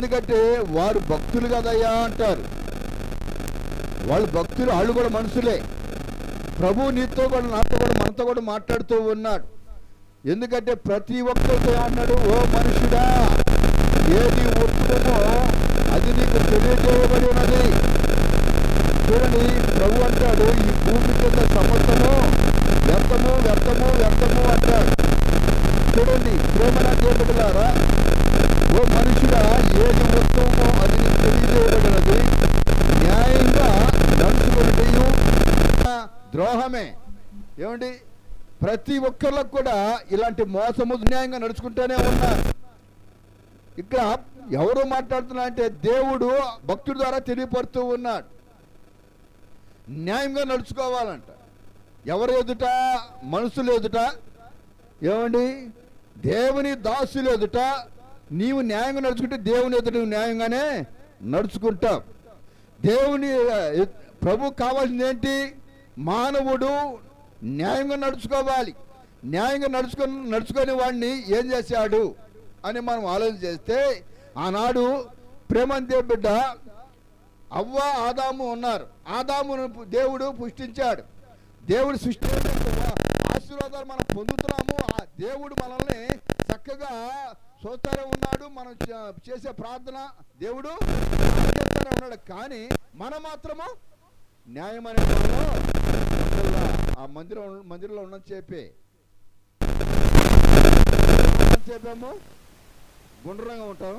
ఎందుకంటే వారు భక్తులు కదయ్యా అంటారు. వాళ్ళు భక్తులు వాళ్ళు కూడా మనుషులే. ప్రభు నీతో కూడా నాతో కూడా మనతో కూడా మాట్లాడుతూ ఉన్నాడు. ఎందుకంటే ప్రతి ఒక్కరితో అన్నాడు ఓ మనుషుడా ఏది ఉత్తమమో అది నీకు తెలియజేయబడి ఉన్నది. చూడండి ప్రభు అంటాడు ఈ భూమి కింద సమస్తము వ్యర్థము వ్యర్థము వ్యర్థము అంటాడు. చూడండి ప్రేమన దేవుడులారా ఓ మనుషుడా ఏది ఉత్తమమో అది తెలియజేయబడినది. న్యాయంగా నడుచుకున్నట్టు ద్రోహమే. ఏమండి? ప్రతి ఒక్కళ్ళకు కూడా ఇలాంటి మోసము న్యాయంగా నడుచుకుంటూనే ఉన్నారు ఇక్కడ ఎవరు మాట్లాడుతున్నా అంటే దేవుడు భక్తుడి ద్వారా తెలియపడుతూ ఉన్నాడు. న్యాయంగా నడుచుకోవాలంట. ఎవరు ఎదుట? మనుషులు ఎదుట. ఏమండి? దేవుని దాసులు ఎదుట. నీవు న్యాయంగా నడుచుకుంటే దేవుని ఎదుట నువ్వు న్యాయంగానే నడుచుకుంటావు. దేవుని ప్రభు కావాల్సింది ఏంటి? మానవుడు న్యాయంగా నడుచుకోవాలి. న్యాయంగా నడుచుకొని నడుచుకొని వాడిని ఏం చేశాడు అని మనం ఆలోచన చేస్తే ఆనాడు ప్రేమంతే బిడ్డ అవ్వ ఆదాము ఉన్నారు. ఆదామును దేవుడు పుష్టించాడు. దేవుడు సృష్టి ఆశీర్వాదాలు మనం పొందుతున్నాము. ఆ దేవుడు మనల్ని చక్కగా చూస్తూనే ఉన్నాడు మనం చేసే ప్రార్థన దేవుడు ఉన్నాడు. కానీ మనం మాత్రము న్యాయం అనే ఆ మందిరం మందిరంలో ఉన్న చెప్పే చెప్పాము గుండ్రంగా ఉంటాం.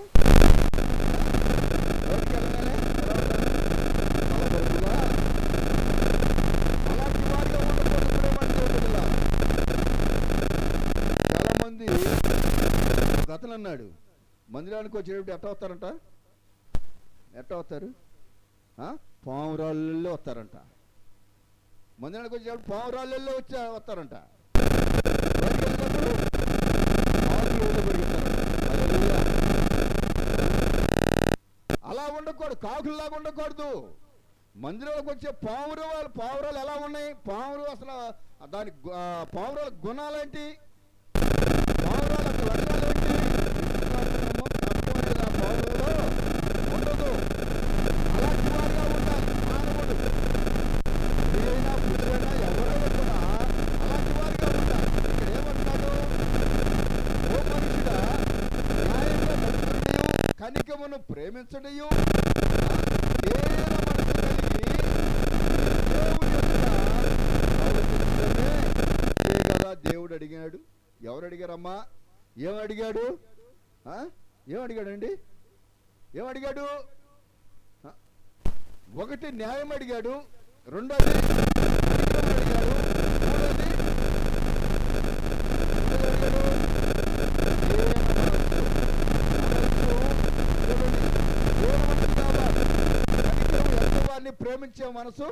మందిరానికి వచ్చేటప్పుడు ఎట్ట వస్తారంట? ఎట్ట అవుతారు పావురాళ్ళల్లో వస్తారంట. మందిరానికి వచ్చేటప్పుడు పావురాళ్ళల్లో వచ్చి వస్తారంట. అలా ఉండకూడదు కాకుల్లాగా ఉండకూడదు. మందిరాలకు వచ్చే పావురు వాళ్ళ పావురాలు ఎలా ఉన్నాయి? పావురు అసలు దాని పావురాల గుణాలేంటి పావురాల యొక్క లక్షణాలేంటి విశ్వాసము, తత్వం అనేది ఆ పావురంలో ఉండదు అలాంటి వారుగా ఉండాలి మానవుడు స్త్రీయైనా పురుషుడైనా ఎవరైనా కూడా అలాంటి వారిగా ఉండాలి ఇక్కడ ఏమంటున్నాడు ఓ మనుషుడా న్యాయంగా నడుచుకునియు కనికమును ప్రేమించడయు దేవుని మనసు కలిగి దేవుని ఎదుట ప్రవర్తించడమే కనికమును ప్రేమించడయు. దేవుడు అడిగాడు ఎవరు అడిగారమ్మా ఏమడిగాడు? అడిగాడు ఆ? అడిగాడండి ఏం అడిగాడు ఒకటి న్యాయం అడిగాడు. రెండోది అడిగాడు. మూడోది ఏం అడిగాడు? దేవుని మనస్సు. ప్రేమించే మనసు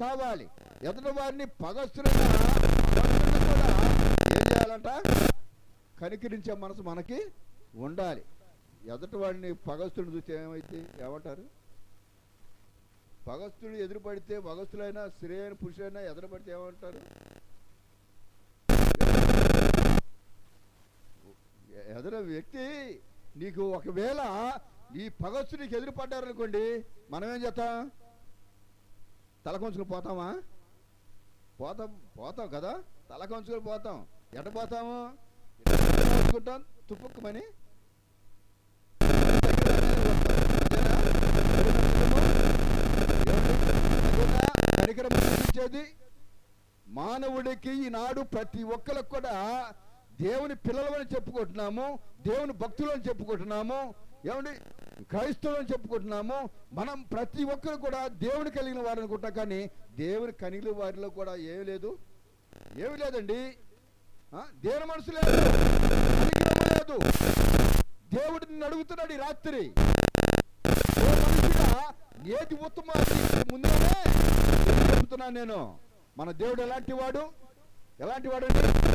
కావాలి. ఎదుటి వారిని పగస్తులుగా కూడా ఏం చేయాలంట. కనికరించే మనసు మనకి ఉండాలి. ఎదుటి వాడిని పగస్తుని చూస్తే ఏమైతే ఏమంటారు? పగస్తుడు ఎదురుపడితే పగస్తులైనా స్త్రీ అయిన పురుషులైనా ఎదురుపడితే ఏమంటారు? ఎదుర వ్యక్తి నీకు ఒకవేళ ఈ పగస్సు నీకు ఎదురు మనం ఏం చేస్తాం? తలకొంచుకుని పోతామా? పోతాం పోతాం కదా? తలకొంచుకుని పోతాం. ఎట పోతాము? కొంచుకుంటాం తుప్పుక్కుమని పరికరం చూపించేది మానవుడికి ఈనాడు ప్రతి ఒక్కరికి కూడా దేవుని పిల్లలమని చెప్పుకుంటున్నాము దేవుని భక్తులు అని చెప్పుకుంటున్నాము. ఏమండి? క్రైస్తవులను చెప్పుకుంటున్నాము. మనం ప్రతి ఒక్కరు కూడా దేవుని కలిగిన వారు అనుకుంటాం. కానీ దేవుని కలిగిన వారిలో కూడా ఏమి లేదు. ఏమి లేదండి. దేవుని మనసు లేదు. లేదు. దేవుడు నిన్ను అడుగుతున్నాడు ఈ రాత్రి. ఏది ఉత్తమ ముందుగానే చెప్తున్నాను నేను. మన దేవుడు ఎలాంటి వాడు? ఎలాంటి వాడు అంటే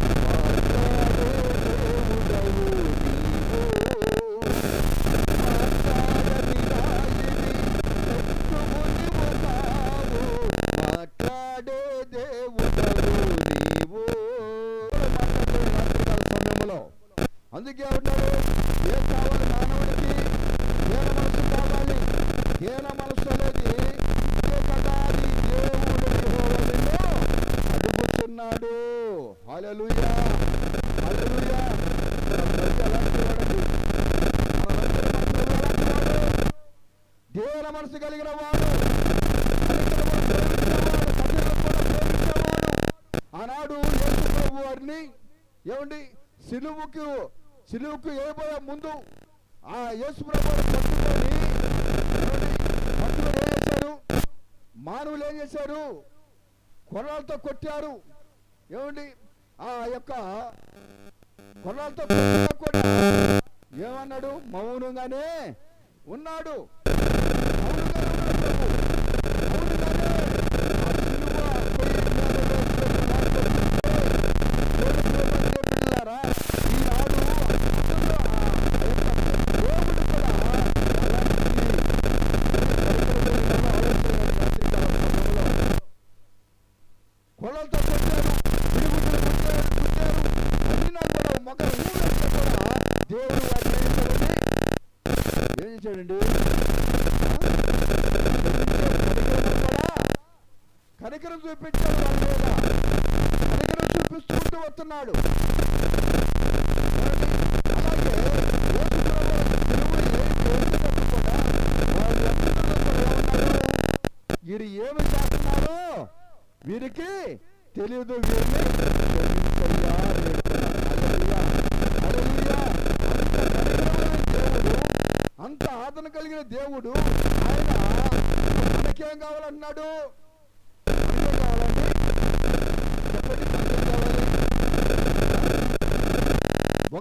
అందుకే ఉంటారు ఏం కావాలి మానవుడికి హీన మనసు కావాలి హీన మనసు అనేది కదా దేవుడు నిన్ను అడుగుతున్నాడు. దేవుల మనసు కలిగిన వాడు ఆనాడు ఏమిటి ఏమండి? సిలువుకు సిలువుకు వేయబోయే ముందు ఆ యేసు ప్రభు చేశారు మానవులు ఏం చేశారు? కొర్రాలతో కొట్టారు. ఏమండి? ఆ యొక్క కొర్రాలతో ఏమన్నాడు? మౌనంగానే ఉన్నాడు. మౌనంగానే ఉన్నాడు అందరూ కూడా వస్తున్నాడు. వీరు ఏమి చేస్తున్నారో వీరికి తెలియదు వీరిని. అంత కనికరమైన అంత ఆదరణ కలిగిన దేవుడు ఆయన మనకేం కావాలన్నాడు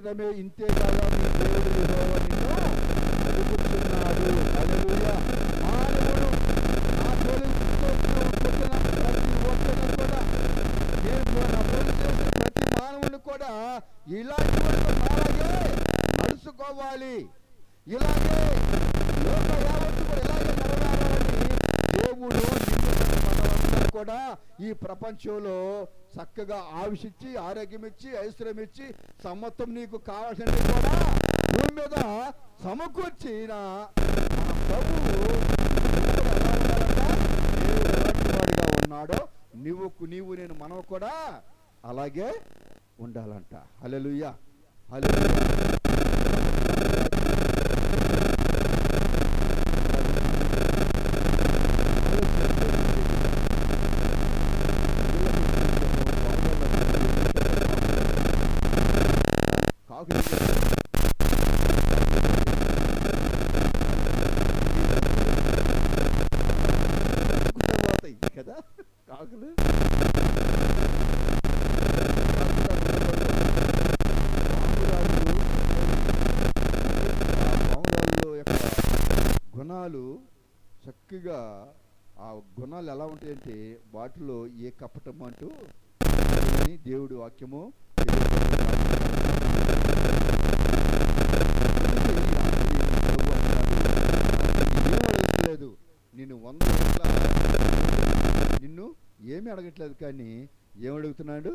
ప్రవర్తించడమే ఇంతే కాదా దేవుడు అడుగుతున్నాడు మానవుడు నా ప్రతి ఒక్కరిని కూడా నేను నా చేసిన ప్రతి మానవుని కూడా ఇలాంటి వాడితో ఇలాగే లోక యావత్తు కూడా ఇలాగే దేవుడు కూడా ఈ ప్రపంచంలో చక్కగా ఆవిషిచ్చి ఆరోగ్యం ఇచ్చి ఐశ్వర్యం ఇచ్చి సమత్వం నీకు కావాల్సినవి కూడా భూమి మీద సమకూర్చిన ప్రభువు ఉన్నాడో నువ్వు నీవు నేను మనం కూడా అలాగే ఉండాలంట. హల్లెలూయా. హలో కదా కాకులు గుణాలు చక్కగా ఆ గుణాలు ఎలా ఉంటాయంటే వాటిలో ఏ కపటం అంటూ దేవుడి దేవుడు వాక్యము నేను నిన్ను వంద నిన్ను ఏమీ అడగట్లేదు కానీ ఏమడుగుతున్నాడు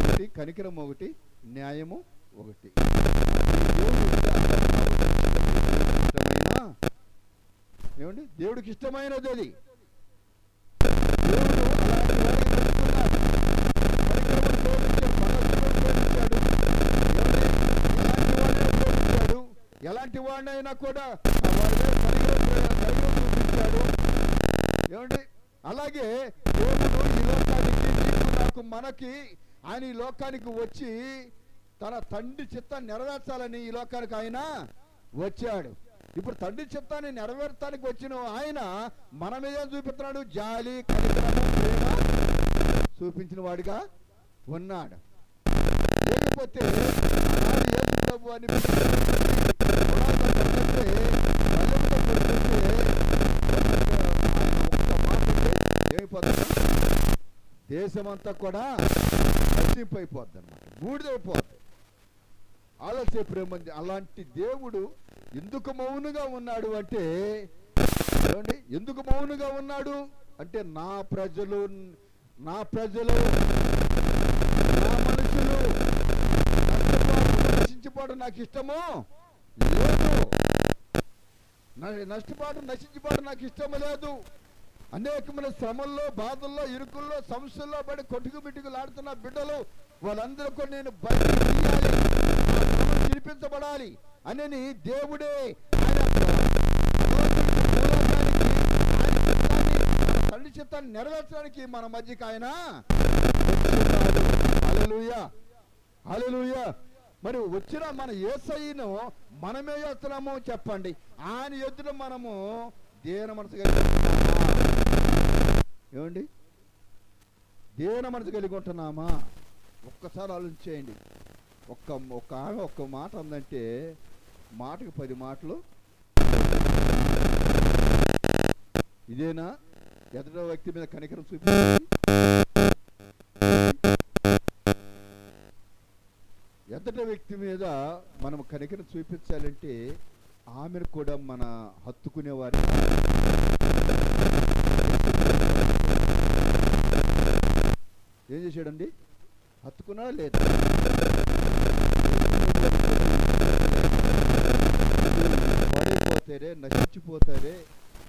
ఒకటి కనికరం ఒకటి న్యాయము ఒకటి. ఏమండి? దేవుడికి ఇష్టమైనది అది. ఎలాంటి వాడినైనా కూడా చూపించాడు. ఏమండి? అలాగే దేవుడు ఈ లోకానికి నాకు మనకి ఆయన ఈ లోకానికి వచ్చి తన తండ్రి చిత్తాన్ని నెరవేర్చాలని ఈ లోకానికి ఆయన వచ్చాడు. ఇప్పుడు తండ్రి చిత్తాన్ని నెరవేర్చడానికి వచ్చిన ఆయన మన మీద చూపిస్తున్నాడు? జాలి ప్రేమ చూపించిన వాడిగా ఉన్నాడు. లేకపోతే ఏమైపోతుంది దేశమంతా కూడా నశింపైపోద్ది అనమాట బూడిదైపోద్ది. ఆలస్య ప్రేమ అలాంటి దేవుడు ఎందుకు మౌనుగా ఉన్నాడు అంటే ఏమండి? ఎందుకు మౌనుగా ఉన్నాడు అంటే నా ప్రజలు నా ప్రజలు నా మనుషులు నశించిపోవడం నాకు ఇష్టము లేదు నష్టపాటు నశించిపోవడం నాకు ఇష్టము లేదు. అనేకమైన శ్రమల్లో బాధల్లో ఇరుకుల్లో సమస్యల్లో పడి కొట్టుకు బిట్టుకులాడుతున్న బిడ్డలు వాళ్ళందరూ కూడా నేను బయటికి తీయాలి అని దేవుడే ఆయన చిత్తాన్ని, తండ్రి చిత్తాన్ని నెరవేర్చడానికి మన మధ్యకి ఆయన వచ్చున్నాడు హల్లెలూయా. మరి వచ్చిన మన ఏసైను మనమే చేస్తున్నాము చెప్పండి. ఆయన ఎదుట మనము దేన మనసు ఏమండి? దేన మనసు కలిగి ఉంటున్నామా? ఒక్కసారి ఆలోచించేయండి. ఒక్క ఒక్క ఆమె ఒక్క మాట ఉందంటే మాటకు పది మాటలు. ఇదేనా? ఎదుట వ్యక్తి మీద కనికరం చూపి ఎదుట వ్యక్తి మీద మనం కనికరం చూపించాలంటే ఆమెను కూడా మన హత్తుకునేవారి. ఏం చేశాడండి? హత్తుకున్నాడా లేదా? పాడైపోతారే నశించిపోతారే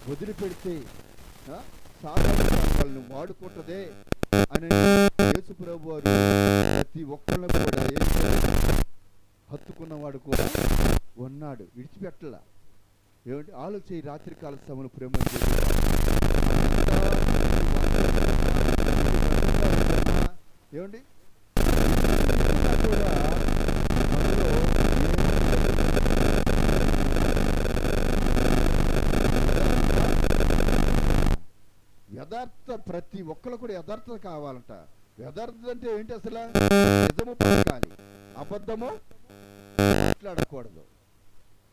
వదిలిపెడితే సాధారణ వాళ్ళని వాడుకుంటదే అని యేసు ప్రభు వారు ప్రతి ఒక్కళ్ళని కూడా హత్తుకున్నవాడు కూడా ఉన్నాడు. విడిచిపెట్టలా. ఏమంటే ఆలోచన రాత్రి రాత్రికాల సమయంలో ప్రేమ ఏమండి? యథార్థ ప్రతి ఒక్కరు కూడా యథార్థత కావాలంట. యథార్థత అంటే ఏంటి అసలు? నిజము పలకాలి. అబద్ధము మాట్లాడకూడదు.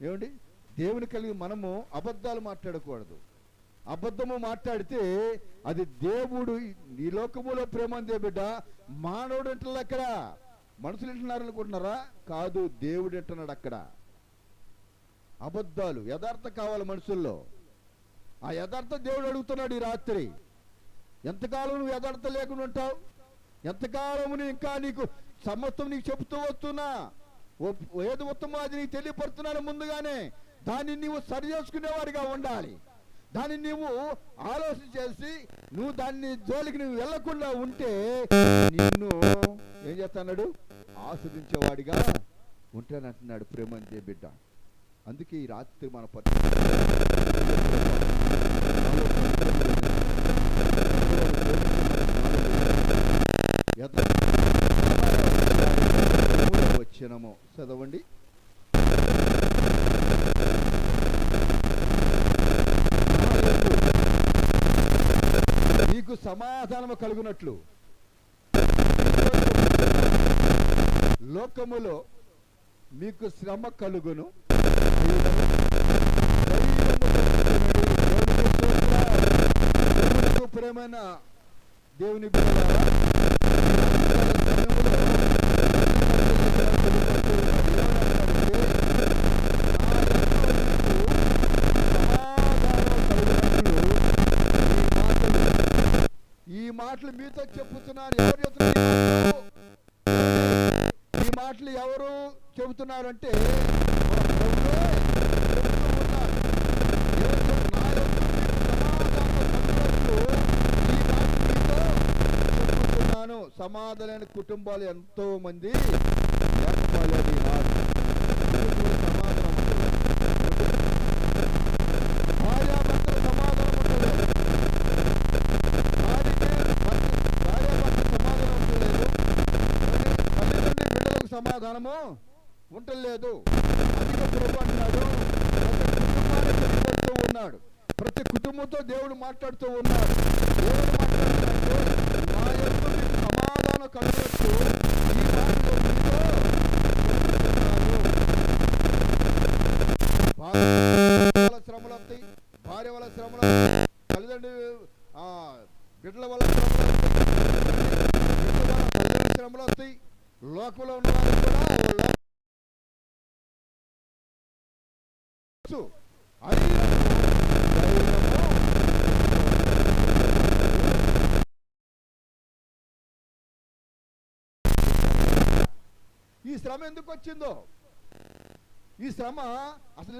ఏమండి? దేవుని కలిగి మనము అబద్ధాలు మాట్లాడకూడదు. అబద్ధము మాట్లాడితే అది దేవుడు ఈ లోకములో ప్రేమ అందే బిడ్డ. మానవుడు అంటున్నారు అక్కడ. మనుషులు అంటున్నారు అనుకుంటున్నారా? కాదు దేవుడు అంటున్నాడు అక్కడ. అబద్ధాలు యథార్థం కావాలి మనుషుల్లో. ఆ యథార్థ దేవుడు అడుగుతున్నాడు ఈ రాత్రి. ఎంతకాలం నువ్వు యథార్థ లేకుండా ఉంటావు? ఎంతకాలము నీ ఇంకా నీకు సమస్తం నీకు చెబుతూ వస్తున్నా? ఏది ఉత్తమో అది నీకు తెలియపడుతున్నాను ముందుగానే. దాన్ని నీవు సరి చేసుకునేవాడిగా ఉండాలి. దాన్ని నీవు ఆలోచన చేసి నువ్వు దాన్ని జోలికి నువ్వు వెళ్ళకుండా ఉంటే నిన్ను ఏం చేస్తాడు ఆస్వాదించేవాడిగా ఉంటానంటున్నాడు ప్రేమంతే బిడ్డ. అందుకే ఈ రాత్రి మన పట్ల వచ్చినమో చదవండి నీకు సమాధానము కలుగునట్లు. లోకములో మీకు శ్రమ కలుగును. ప్రేమైన దేవుని మీతో ఎవరు చెబుతున్నారు ఈ మాటలు? ఎవరు చెబుతున్నారంటే చెబుతున్నారు? సమాధానమైన కుటుంబాలు ఎంతో మంది ఏర్పడలేదు జ్ఞానము ఉంటలేదు ఉండలేదు ప్రభు ప్రతి ఉన్నాడు. ప్రతి కుటుంబంతో దేవుడు మాట్లాడుతూ ఉన్నాడు. దేవుడు వచ్చు. అయినను ఈ శ్రమ ఎందుకు వచ్చిందో? ఈ శ్రమ అసలు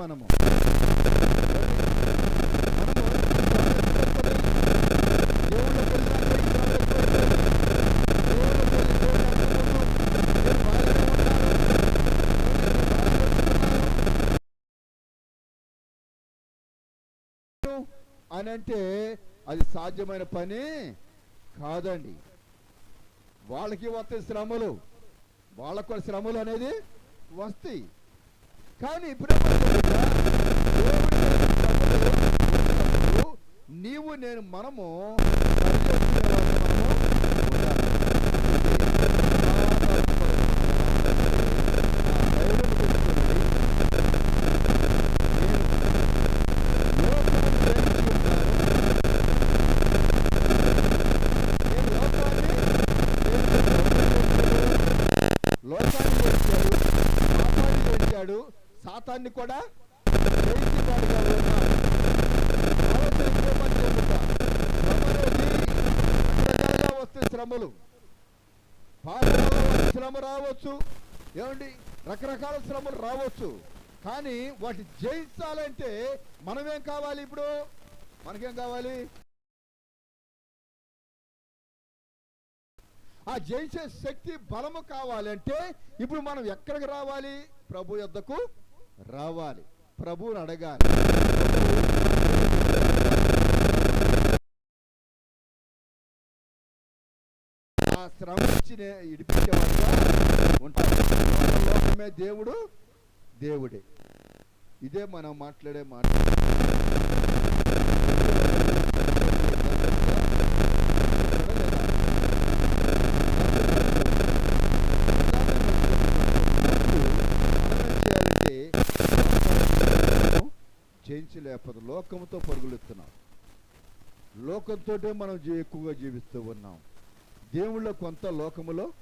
మనము. అని అంటే అది సాధ్యమైన పని కాదండి. వాళ్ళకి వస్తాయి శ్రమలు. వాళ్ళకు కూడా శ్రమలు అనేది వస్తాయి. కానీ ఇప్పుడే నీవు నేను మనము మనము ఉండాలి. ఆ ధైర్యం పెట్టుకోండి. నేను లోకమును ప్రేమించి ఉన్నాను. నేను లోకాన్ని లోకాన్ని గెలిచాడు పాపాన్ని గెలిచాడు సాతాన్ని కూడా జయించేవాడుగా ఉన్నాడు ఆలోచన చేయమని చెబుతా. శ్రమ అనేది కూడా శ్రమలు. శ్రమ రావచ్చు. ఏమండి? రకరకాల శ్రమలు రావచ్చు. కానీ వాటి జయించాలంటే మనమేం కావాలి ఇప్పుడు? మనకేం కావాలి? ఆ జయించే శక్తి బలము కావాలంటే ఇప్పుడు మనం ఎక్కడికి రావాలి? ప్రభు యొద్దకు రావాలి. ప్రభువుని అడగాలి. ఆ శ్రమ నుంచి ఇడిపించేవాడుగా ఉంటాడు. దేవుడు దేవుడే. ఇదే మనం మాట్లాడే మాట. జయించలేకపోతే లోకంతో పరుగులెత్తున్నాం. లోకంతో మనం ఎక్కువగా జీవిస్తూ ఉన్నాం. దేవుళ్ళ కొంత లోకములో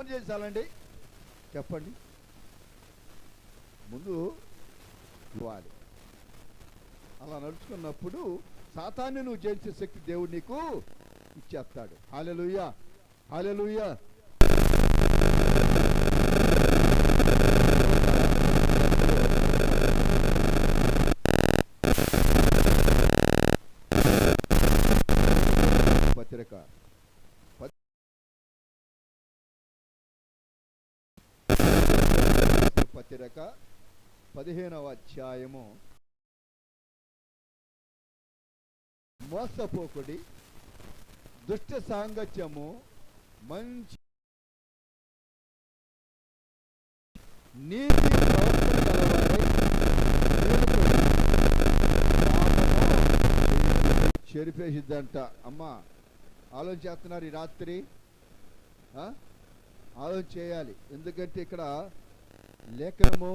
పని చేసాలండి చెప్పండి. ముందు ఇవ్వాలి. అలా నడుచుకున్నప్పుడు సాతాన్ని నువ్వు జయించే శక్తి దేవుడు నీకు ఇచ్చేస్తాడు. హాలెలుయ్య హాలెలుయ్య పత్రిక పత్- పత్రిక పదిహేనవ అధ్యాయము. మోసపోకుడి దుష్ట సాంగత్యము మంచి నీతి చెరిపేసిద్దంట. అమ్మా ఆలోచన చేస్తున్నారు ఈ రాత్రి? ఆ? ఆలోచన చేయాలి. ఎందుకంటే ఇక్కడ లేఖనము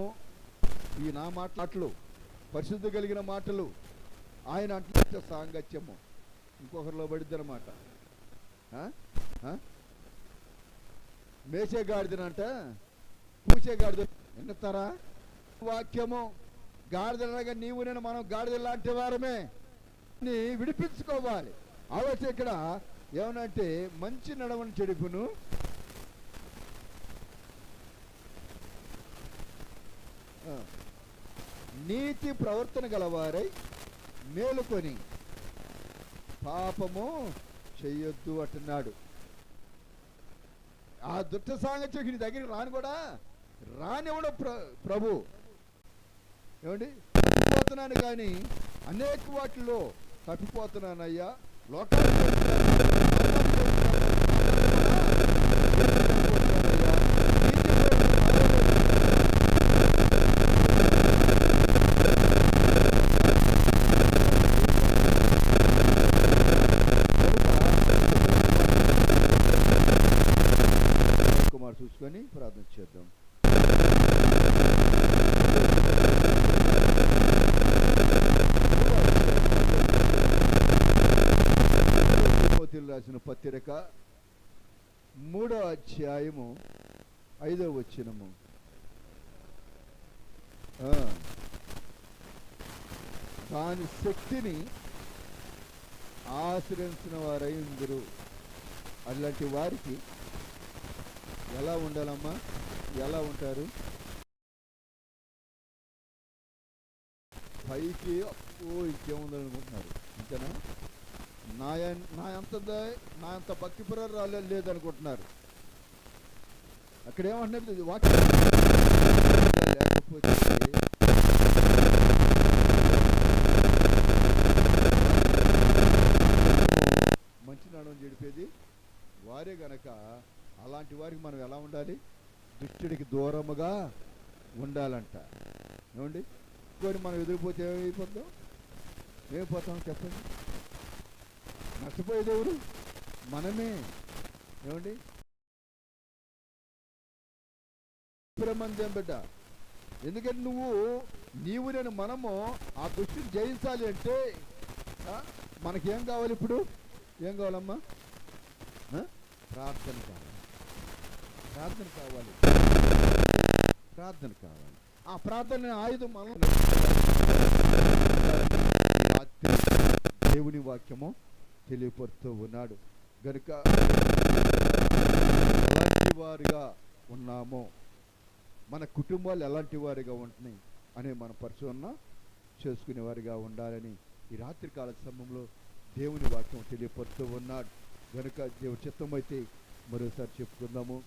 ఈ నా మాటలు పరిశుద్ధి కలిగిన మాటలు ఆయన అట్ల సాంగత్యము. ఇంకొకరిలో పడిద్ది అనమాట మేచే పూసేగాడిద ఎన్నతారా గాడిద వాక్యము గాడిదనగా నీవు నేను మనం గాడిద లాంటి వారమే. విడిపించుకోవాలి. ఆలోచన ఇక్కడ ఏమనంటే మంచి నడవని చెడుపును ఆ, నీతి ప్రవర్తన గలవారై మేలుకొని పాపము చెయ్యొద్దు అంటున్నాడు. ఆ దుష్ట సాంగత్యం నీ దగ్గరికి రాను కూడా రానివ్వడం ప్ర ప్రభు. ఏమండి? తప్పిపోతున్నాను కానీ అనేక వాటిలో తప్పిపోతున్నానయ్యా. లోకాలు కుమార్ చూసుకొని పెట్టుకొని ప్రార్థన చేద్దాం తిమోతిలు రాసిన పత్రిక మూడో అధ్యాయము ఐదో వచ్చినము ఆ, దాని శక్తిని ఆశ్రయించిన వారై ఉందరు అలాంటి వారికి ఎలా ఉండాలమ్మా? ఎలా ఉంటారు? పైకి ఓ ఇంకేముందని అనుకుంటున్నారు? అంతేనా నా నా అంత నా అంత భక్తి పురాలు లేదనుకుంటున్నారు. అక్కడేమంటున్నారు? వాక్యం. లేకపోతే వారే గనక అలాంటి వారికి మనం ఎలా ఉండాలి? దుష్టుడికి దూరముగా ఉండాలంట. ఏమండి? కొన్ని మనం ఎదిరిపోతే ఏమైపోతాం? ఏమైపోతాం చెప్పండి? నష్టపోయేది ఎవరు మనమే. ఏమండి? బిడ్డ. ఎందుకంటే నువ్వు నీవు నేను మనము ఆ దుష్టిని జయించాలి అంటే మనకేం కావాలి ఇప్పుడు? ఏం కావాలమ్మా? ప్రార్థన కావాలి. ప్రార్థన కావాలి. ప్రార్థన కావాలి. ఆ ప్రార్థన ఆయుధం మనం దేవుని వాక్యము తెలియపరుస్తూ ఉన్నాడు. గనుక ఎలాంటి వారుగా ఉన్నామో మన కుటుంబాలు ఎలాంటి వారిగా ఉంటున్నాయి అనే మన పరిశోధన చేసుకునేవారిగా ఉండాలని ఈ రాత్రి కాల సమయంలో దేవుని వాక్యం తెలియపరుస్తూ ఉన్నాడు. గనుక దేవుడి చిత్తం అయితే మరోసారి చెప్పుకుందాము.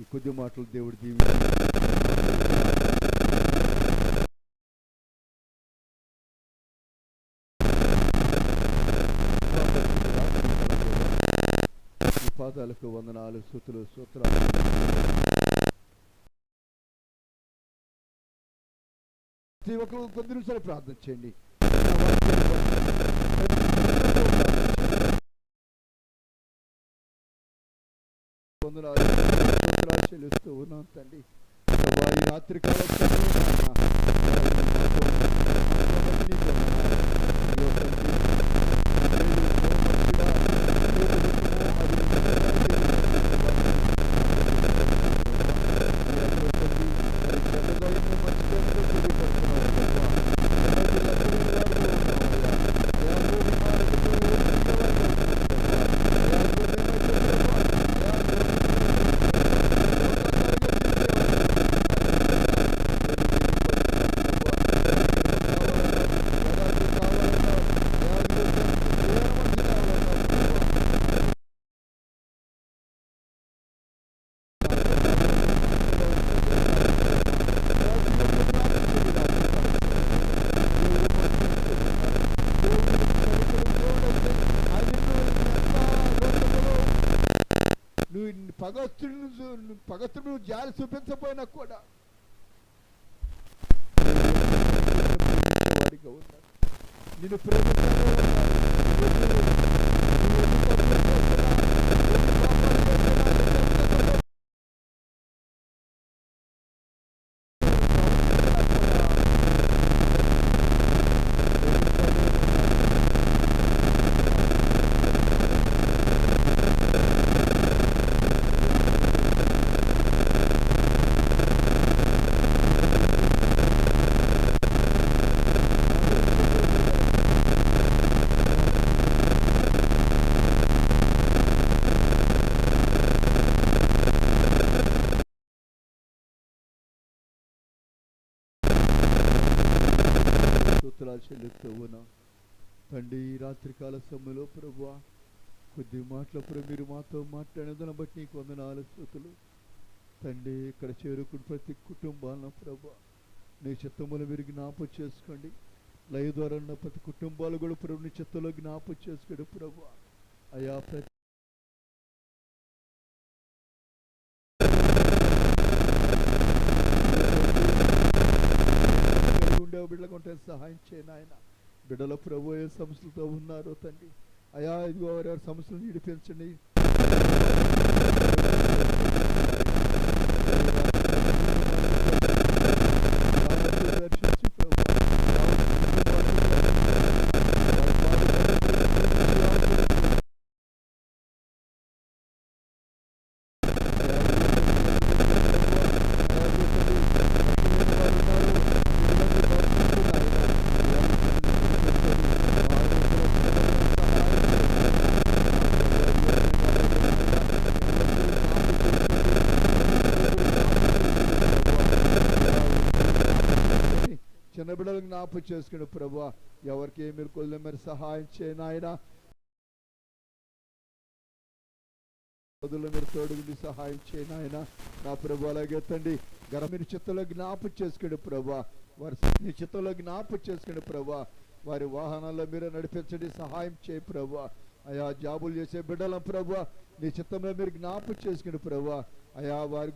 ఈ కొద్ది మాటలు దేవుడు దీవి పాదాలకు వందనాలు సూతులు సూత్రాలు ప్రతి ఒక్కరు కొద్ది నిమిషాలు ప్రార్థన చేయండి. వందనాలు స్తోత్రాలు చెల్లిస్తూ ఉన్నాం తండ్రి వారి రాత్రి కాలం నువ్వు పగస్తుడు జాలి చూపించపోయినా కూడా వాడిగా నిన్ను స్తోత్రాలు చెల్లిస్తూ ఉన్నా తండ్రి ఈ రాత్రికాల సమయంలో ప్రభు కొద్ది మాటల మీరు మాతో మాట్లాడేదాన్ని బట్టి నీకు వందనాలు స్థుతులు. తండ్రి ఇక్కడ చేరుకుని ప్రతి కుటుంబాలను ప్రభు నీ చిత్తములు మీరు జ్ఞాపం చేసుకోండి. లయ ద్వారా ఉన్న ప్రతి కుటుంబాలు కూడా ప్రభు నీ చిత్తంలో జ్ఞాపం చేసుకోండి ప్రభు అయా ప్రతి బిడ్డలకు ఉంటే సహాయం చేయను ఆయన. బిడ్డల ప్రభు ఏ సమస్యలతో ఉన్నారో తండ్రి. అయా ఇదిగో వారి సమస్యలు నడిపించండి బిడ్డలకు జ్ఞాపకం చేసుకుని ప్రభు ఎవరికి ఏమి కొద్దిగా మరి సహాయం చేయను ఆయన మీరు తోడుగుండి సహాయం చేయను ఆయన నా ప్రభు అలాగే తండ్రి గర మీరు చిత్తంలో జ్ఞాపకం చేసుకుని ప్రభు వారి నీ చిత్తంలో జ్ఞాపకం చేసుకుని ప్రభు వారి వాహనాల్లో మీరు నడిపించండి సహాయం చేయి ప్రభు అయా జాబులు చేసే బిడ్డల ప్రభు నీ చిత్తంలో మీరు జ్ఞాపకం చేసుకుని ప్రభు అయా వారి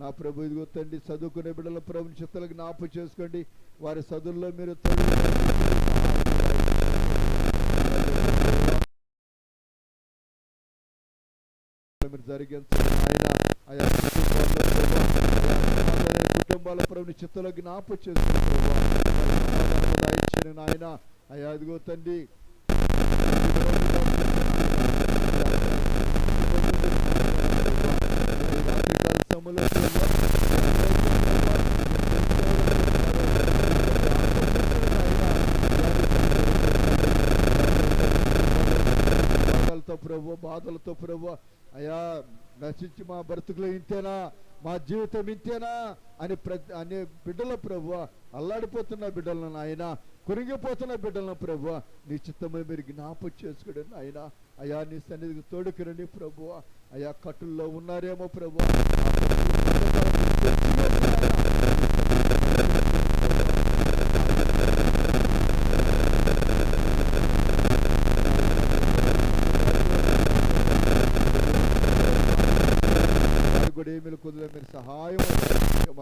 నా ప్రభు ఇదిగో తండ్రి చదువుకునే బిడ్డల ప్రభు చిత్తలు జ్ఞాపకం చేసుకోండి. వారి చదువుల్లో మీరు మీరు జరిగించండి నాయన కుటుంబాల ప్రభుని చిత్తలో జ్ఞాపకం చేసుకుని ప్రభా. వారి నాయన. అయా ఇదిగో తండ్రి బాధలతో ప్రభు అయా నశించి మా బ్రతుకులు ఇంతేనా? మా జీవితం ఇంతేనా? అని ప్రతి అనే బిడ్డల ప్రభు అల్లాడిపోతున్న బిడ్డలను ఆయన కురిగిపోతున్న బిడ్డలను ప్రభు నీ చిత్తమై మీరు జ్ఞాపం చేసుకోండి ఆయన అయా నీ సన్నిధికి తోడుకురండి ప్రభు అయా కట్టుల్లో ఉన్నారేమో ప్రభు ఆ కట్టుల బంధకాలను వారికి కూడా ఏమి కుదిరే మీరు సహాయం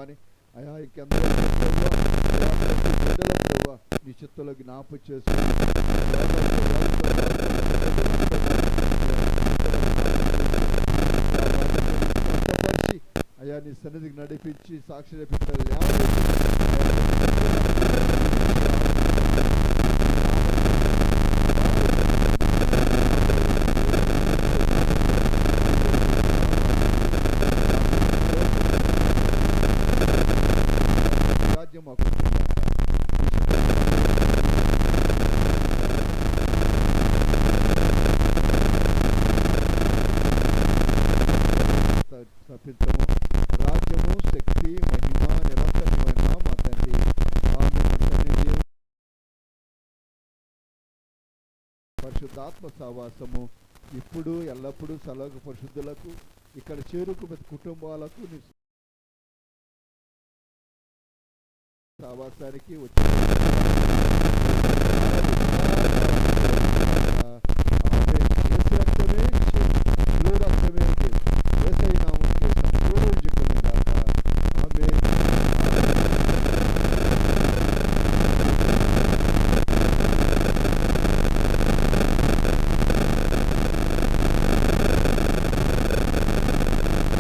అని అయా ఇంకెందరో ప్రభు, నీ చిత్తులో జ్ఞాప చేసుకుని అయా నీ సన్నిధికి నడిపించి సాక్షి రేపించాలి రాజ్యం మాకు తప్పించము రాజ్యము శక్తి మహిమ నిరంతరమైన మా తండ్రి ఆమె తండ్రి దేవుని పరిశుద్ధాత్మ సావాసము ఇప్పుడు ఎల్లప్పుడూ సలహ పరిశుద్ధులకు ఇక్కడ చేరుకు కుటుంబాలకు సావాసానికి వచ్చి